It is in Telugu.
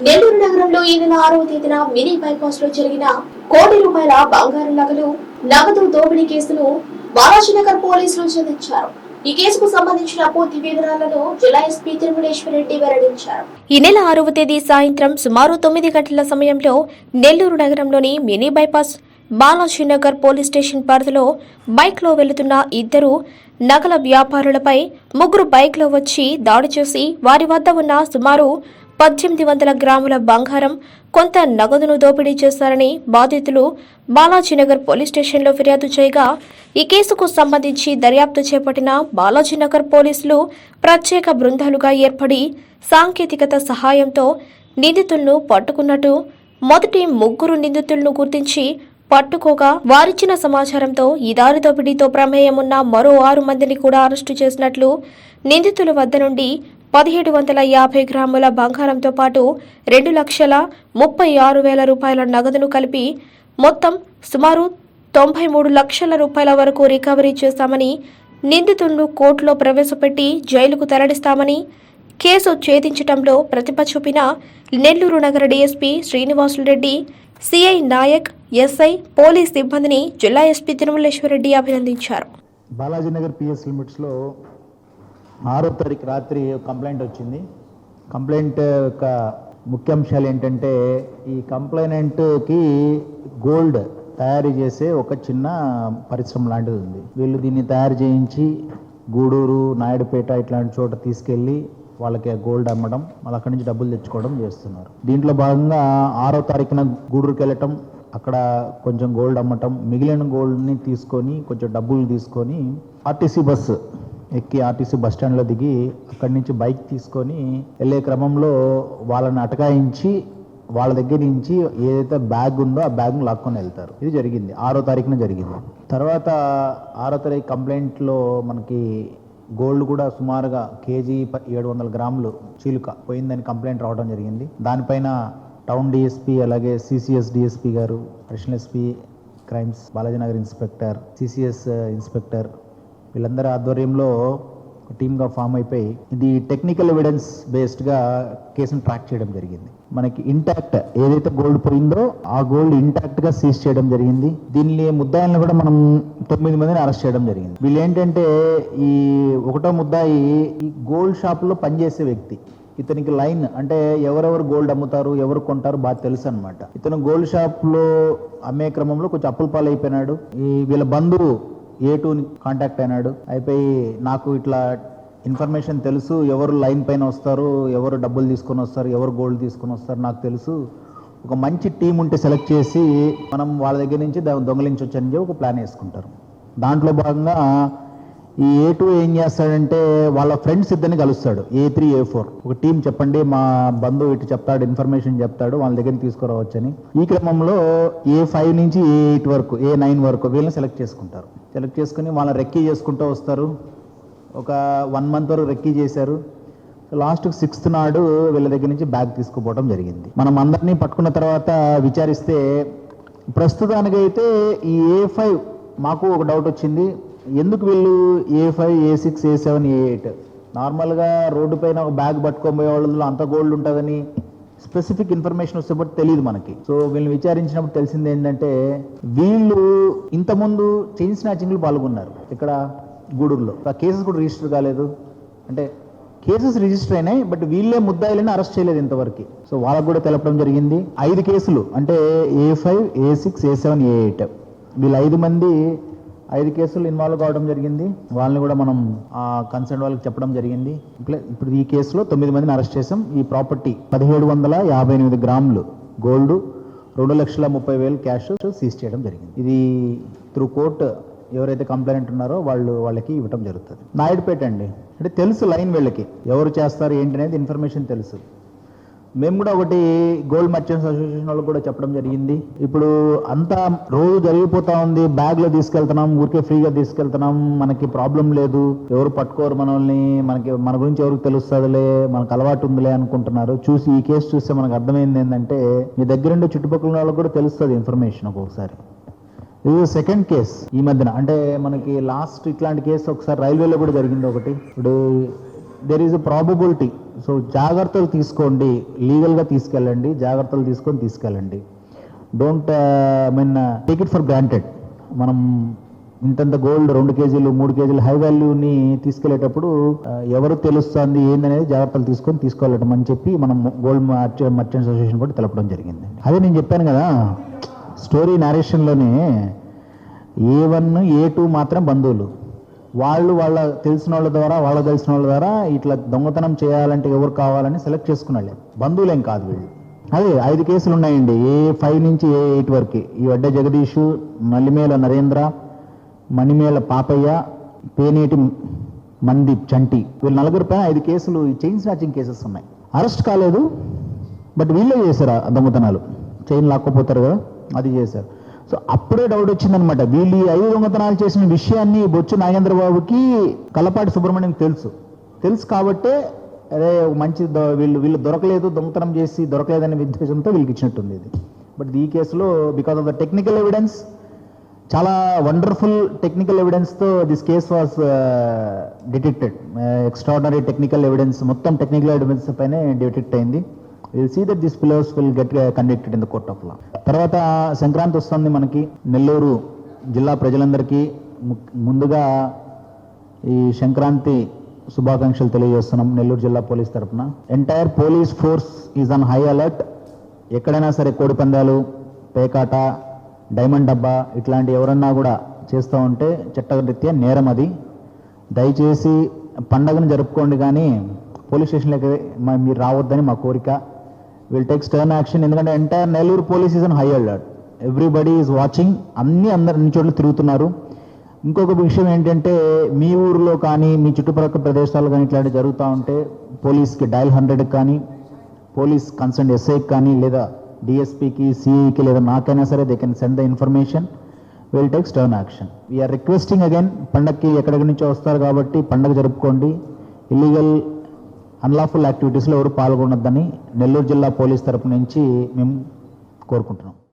నెల్లూరు నగరంలో ఈ నెల ఆరవ తేదీన మినీ బైపాస్లో జరిగిన కోటి రూపాయల బంగారు నగలు నగదు దోపిడీ కేసును బాలాజీనగర్ పోలీసులు ఛేదించారు ఈ కేసుకు సంబంధించిన పూర్తి వివరాలను జిల్లా ఎస్పీ తిరుమలేశ్వర రెడ్డి వెల్లడించారు. ఈ నెల ఆరవ తేదీ సాయంత్రం సుమారు తొమ్మిది గంటల సమయంలో నెల్లూరు నగరంలోని mini bypass Balajinagar police station పరిధిలో బైక్లో వెళుతున్న ఇద్దరు నగల వ్యాపారులపై ముగ్గురు బైక్లో వచ్చి దాడి చేసి వారి వద్ద ఉన్న సుమారు పద్దెనిమిది వందల గ్రాముల బంగారం కొంత నగదును దోపిడీ చేశారని బాధితులు బాలాజీనగర్ పోలీస్ స్టేషన్లో ఫిర్యాదు చేయగా ఈ కేసుకు సంబంధించి దర్యాప్తు చేపట్టిన బాలాజీనగర్ పోలీసులు ప్రత్యేక బృందాలుగా ఏర్పడి సాంకేతికత సహాయంతో నిందితులను పట్టుకున్నట్టు మొదటి ముగ్గురు నిందితులను గుర్తించి పట్టుకోగా వారిచ్చిన సమాచారంతో ఈ దారి దోపిడీతో ప్రమేయం ఉన్న మరో ఆరు మందిని కూడా అరెస్టు చేసినట్లు నిందితుల వద్ద నుండి పదిహేడు వందల యాభై గ్రాముల బంగారంతో పాటు రెండు లక్షల ముప్పై ఆరు వేల రూపాయల నగదును కలిపి మొత్తం సుమారు తొంభై మూడు లక్షల రూపాయల వరకు రికవరీ చేశామని నిందితులను కోర్టులో ప్రవేశపెట్టి జైలుకు తరలిస్తామని కేసు ఛేదించడంలో ప్రతిభ చూపిన నెల్లూరు నగర DSP Srinivasulareddy CI Nayak SI police సిబ్బందిని జిల్లా ఎస్పీ తిరుమలేశ్వరరెడ్డి అభినందించారు. బాలాజీ నగర్ పిఎస్ లిమిట్స్లో ఆరో తారీఖు రాత్రి కంప్లైంట్ వచ్చింది. కంప్లైంట్ యొక్క ముఖ్యాంశాలు ఏంటంటే ఈ కంప్లైనెంట్కి గోల్డ్ తయారు చేసే ఒక చిన్న పరిశ్రమ లాంటిది ఉంది. వీళ్ళు దీన్ని తయారు చేయించి గూడూరు నాయుడుపేట ఇట్లాంటి చోట తీసుకెళ్ళి వాళ్ళకి గోల్డ్ అమ్మడం మళ్ళీ అక్కడి నుంచి డబ్బులు తెచ్చుకోవడం చేస్తున్నారు. దీంట్లో భాగంగా ఆరో తారీఖున గూడూరుకి వెళ్ళటం అక్కడ కొంచెం గోల్డ్ అమ్మటం మిగిలిన గోల్డ్ని తీసుకొని కొంచెం డబ్బులు తీసుకొని ఆర్టీసీ బస్సు ఎక్కి ఆర్టీసీ బస్ స్టాండ్లో దిగి అక్కడి నుంచి బైక్ తీసుకొని వెళ్ళే క్రమంలో వాళ్ళని అటకాయించి వాళ్ళ దగ్గర నుంచి ఏదైతే బ్యాగ్ ఉందో ఆ బ్యాగ్ను లాక్కొని వెళ్తారు. ఇది జరిగింది. ఆరో తారీఖున జరిగింది. తర్వాత ఆరో తారీఖు కంప్లైంట్లో మనకి గోల్డ్ కూడా సుమారుగా కేజీ ఏడు వందల గ్రాములు చీలుక పోయిందని కంప్లైంట్ రావడం జరిగింది. దానిపైన టౌన్ డిఎస్పీ అలాగే సిసిఎస్ డిఎస్పీ గారు additional SP crimes Balajinagar inspector CCS inspector వీళ్ళందరి ఆధ్వర్యంలో ఒక టీమ్గా ఫామ్ అయిపోయి ఇది టెక్నికల్ ఎవిడెన్స్ బేస్డ్గా కేసును ట్రాక్ చేయడం జరిగింది. మనకి ఇంటాక్ట్ ఏదైతే గోల్డ్ పోయిందో ఆ గోల్డ్ ఇంటాక్ట్గా సీజ్ చేయడం జరిగింది. దీనిని ముద్దాయిలను కూడా మనం తొమ్మిది మందిని అరెస్ట్ చేయడం జరిగింది. వీళ్ళు ఏంటంటే ఈ ఒకటో ముద్దాయి ఈ గోల్డ్ షాప్లో పనిచేసే వ్యక్తి. ఇతనికి లైన్ అంటే ఎవరెవరు గోల్డ్ అమ్ముతారు ఎవరు కొంటారు బాగా తెలుసు అనమాట ఇతను గోల్డ్ షాప్లో అమ్మే క్రమంలో కొంచెం అప్పుల పాలైపోయినాడు. ఈ వీళ్ళ బంధువు ఏ టూని కాంటాక్ట్ అయినాడు. అయిపోయి నాకు ఇట్లా ఇన్ఫర్మేషన్ తెలుసు. ఎవరు లైన్ పైన వస్తారు ఎవరు డబ్బులు తీసుకొని వస్తారు ఎవరు గోల్డ్ తీసుకొని వస్తారు నాకు తెలుసు. ఒక మంచి టీం ఉంటే సెలెక్ట్ చేసి మనం వాళ్ళ దగ్గర నుంచి దా- దొంగలించవచ్చు అని చెప్పి ఒక ప్లాన్ వేసుకుంటారు. దాంట్లో భాగంగా ఈ ఏ టూ ఏం చేస్తాడంటే వాళ్ళ ఫ్రెండ్స్ ఇద్దరిని కలుస్తాడు ఏ త్రీ ఏ ఫోర్ ఒక టీం చెప్పండి మా బంధువు ఇటు చెప్తాడు ఇన్ఫర్మేషన్ చెప్తాడు వాళ్ళ దగ్గర తీసుకురావచ్చని. ఈ క్రమంలో ఏ ఫైవ్ నుంచి ఏ ఎయిట్ వరకు ఏ నైన్ వరకు వీళ్ళని సెలెక్ట్ చేసుకుంటారు. సెలెక్ట్ చేసుకుని వాళ్ళని రెక్కీ చేసుకుంటూ వస్తారు. ఒక వన్ మంత్ వరకు రెక్కీ చేశారు. లాస్ట్ సిక్స్త్ నాడు వీళ్ళ దగ్గర నుంచి బ్యాగ్ తీసుకుపోవడం జరిగింది. మనం అందరినీ పట్టుకున్న తర్వాత విచారిస్తే ప్రస్తుతానికైతే ఈ ఏ ఫైవ్ మాకు ఒక డౌట్ వచ్చింది. ఎందుకు వీళ్ళు A five A six A seven A eight నార్మల్గా రోడ్డు పైన ఒక బ్యాగ్ పట్టుకొని పోయే వాళ్ళలో అంత గోల్డ్ ఉంటుందని స్పెసిఫిక్ ఇన్ఫర్మేషన్ వస్తే బట్టి తెలియదు మనకి. సో వీళ్ళని విచారించినప్పుడు తెలిసింది ఏంటంటే వీళ్ళు ఇంతకుముందు చైన్ స్నాచింగ్లు పాల్గొన్నారు ఇక్కడ గూడూరులో. ఆ కేసెస్ కూడా రిజిస్టర్ కాలేదు. అంటే కేసెస్ రిజిస్టర్ అయినాయి బట్ వీళ్ళే ముద్దాయిలని అరెస్ట్ చేయలేదు ఇంతవరకు. సో వాళ్ళకు కూడా తెలపడం జరిగింది. ఐదు కేసులు అంటే A five A six A seven A eight వీళ్ళు ఐదు మంది ఐదు కేసులు ఇన్వాల్వ్ కావడం జరిగింది. వాళ్ళని కూడా మనం కన్సర్న్ వాళ్ళకి చెప్పడం జరిగింది. ఇప్పుడు ఈ కేసులో తొమ్మిది మందిని అరెస్ట్ చేసాం ఈ ప్రాపర్టీ పదిహేడు వందల యాభై ఎనిమిది గ్రాములు గోల్డ్ రెండు లక్షల ముప్పై వేలు క్యాష్ సీజ్ చేయడం జరిగింది. ఇది త్రూ కోర్ట్ ఎవరైతే కంప్లైంట్ ఉన్నారో వాళ్ళు వాళ్ళకి ఇవ్వటం జరుగుతుంది. నాయుడుపేట అండి. అంటే తెలుసు లైన్ వీళ్ళకి. ఎవరు చేస్తారు ఏంటి అనేది ఇన్ఫర్మేషన్ తెలుసు. మేము కూడా ఒకటి గోల్డ్ మర్చెంట్స్ అసోసియేషన్ వాళ్ళకి కూడా చెప్పడం జరిగింది. ఇప్పుడు అంతా రోజు జరిగిపోతా ఉంది. బ్యాగ్లో తీసుకెళ్తున్నాం. ఊరికే ఫ్రీగా తీసుకెళ్తున్నాం. మనకి ప్రాబ్లం లేదు. ఎవరు పట్టుకోరు మనల్ని. మనకి మన గురించి ఎవరికి తెలుస్తుందిలే. మనకు అలవాటు ఉందిలే అనుకుంటున్నారు. చూసి ఈ కేసు చూస్తే మనకు అర్థమైంది ఏంటంటే మీ దగ్గర ఉండే చుట్టుపక్కల వాళ్ళకి కూడా తెలుస్తుంది ఇన్ఫర్మేషన్ ఒక్కొక్కసారి. ఇది సెకండ్ కేస్ ఈ మధ్యన. అంటే మనకి లాస్ట్ ఇట్లాంటి కేసు ఒకసారి రైల్వేలో కూడా జరిగింది ఒకటి. ఇప్పుడు there is a probability so జాగ్రత్తలు తీసుకోండి. లీగల్గా తీసుకెళ్ళండి. జాగ్రత్తలు తీసుకొని తీసుకెళ్ళండి. Don't I mean take it for granted మనం ఇంతంత గోల్డ్ రెండు కేజీలు మూడు కేజీలు హై వాల్యూని తీసుకెళ్ళేటప్పుడు uh, ఎవరు తెలుస్తుంది ఏందనేది జాగ్రత్తలు తీసుకొని తీసుకోవాలటం అని చెప్పి మనం గోల్డ్ మర్చెంట్ అసోసియేషన్ కూడా తెలపడం జరిగింది. అదే నేను చెప్పాను కదా స్టోరీ నరేషన్లోనే ఏ వన్ ఏ టూ మాత్రం బంధువులు. వాళ్ళు వాళ్ళ తెలిసిన వాళ్ళ ద్వారా వాళ్ళ తెలిసిన వాళ్ళ ద్వారా ఇట్లా దొంగతనం చేయాలంటే ఎవరు కావాలని సెలెక్ట్ చేసుకున్నాళ్ళే. బంధువులేం కాదు వీళ్ళు. అదే ఐదు కేసులు ఉన్నాయండి. ఏ ఫైవ్ నుంచి ఏ ఎయిట్ వరకు. ఈ వడ్డ జగదీషు నల్లిమేల నరేంద్ర మణిమేల పాపయ్య పేనేటి మందీప్ చంటి. వీళ్ళు నలుగురు పైన ఐదు కేసులు ఈ చైన్ స్నాచింగ్ కేసెస్ ఉన్నాయి. అరెస్ట్ కాలేదు బట్ వీళ్ళే చేశారు దొంగతనాలు. చైన్ లాక్కపోతారు కదా అది చేశారు. సో అప్పుడే డౌట్ వచ్చిందనమాట. వీళ్ళు ఈ ఐదు దొంగతనాలు చేసిన విషయాన్ని బొచ్చు నాగేంద్రబాబుకి కలపాటి సుబ్రహ్మణ్యం తెలుసు. తెలుసు కాబట్టే అరే మంచి వీళ్ళు వీళ్ళు దొరకలేదు దొంగతనం చేసి దొరకలేదనే ఉద్దేశంతో వీళ్ళకి ఇచ్చినట్టుంది ఇది. బట్ ఈ కేసులో because of the technical evidence చాలా wonderful technical ఎవిడెన్స్తో this case was detected extraordinary technical evidence మొత్తం టెక్నికల్ ఎవిడెన్స్ పైనే డిటెక్ట్ అయింది. Will see that this pillars will get conducted in the court of law తర్వాత సంక్రాంతి వస్తుంది మనకి నెల్లూరు జిల్లా ప్రజలందరికీ ముందుగా ఈ సంక్రాంతి శుభాకాంక్షలు తెలియజేస్తున్నాం నెల్లూరు జిల్లా పోలీస్ తరఫున entire police force is on high alert ఎక్కడైనా సరే కోడిపందాలు పేకాట డైమండ్ డబ్బా ఇట్లాంటి ఎవరన్నా కూడా చేస్తూ ఉంటే చట్టరీత్యా నేరం అది. దయచేసి పండగను జరుపుకోండి కానీ పోలీస్ స్టేషన్లోకి మీరు రావద్దని మా కోరిక. విల్ టేక్ స్టర్న్ యాక్షన్ ఎందుకంటే entire Nellore police is high alert everybody is watching అన్ని అందరు అన్ని చోట్ల తిరుగుతున్నారు. ఇంకొక విషయం ఏంటంటే మీ ఊరిలో కానీ మీ చుట్టుపక్కల ప్రదేశాలు కానీ ఇట్లాంటివి జరుగుతూ ఉంటే పోలీస్కి డయల్ హండ్రెడ్ కానీ పోలీస్ కన్సర్న్ ఎస్ఐకి కానీ లేదా డిఎస్పీకి సిఐకి లేదా నాకైనా సరే they can send the information will take stern action we are requesting again పండగకి ఎక్కడెక్కడి నుంచో వస్తారు కాబట్టి పండగ జరుపుకోండి. ఇల్లీగల్ అన్లాఫుల్ యాక్టివిటీస్లో ఎవరు పాల్గొనొద్దని నెల్లూరు జిల్లా పోలీస్ తరపు నుంచి మేము కోరుకుంటున్నాం.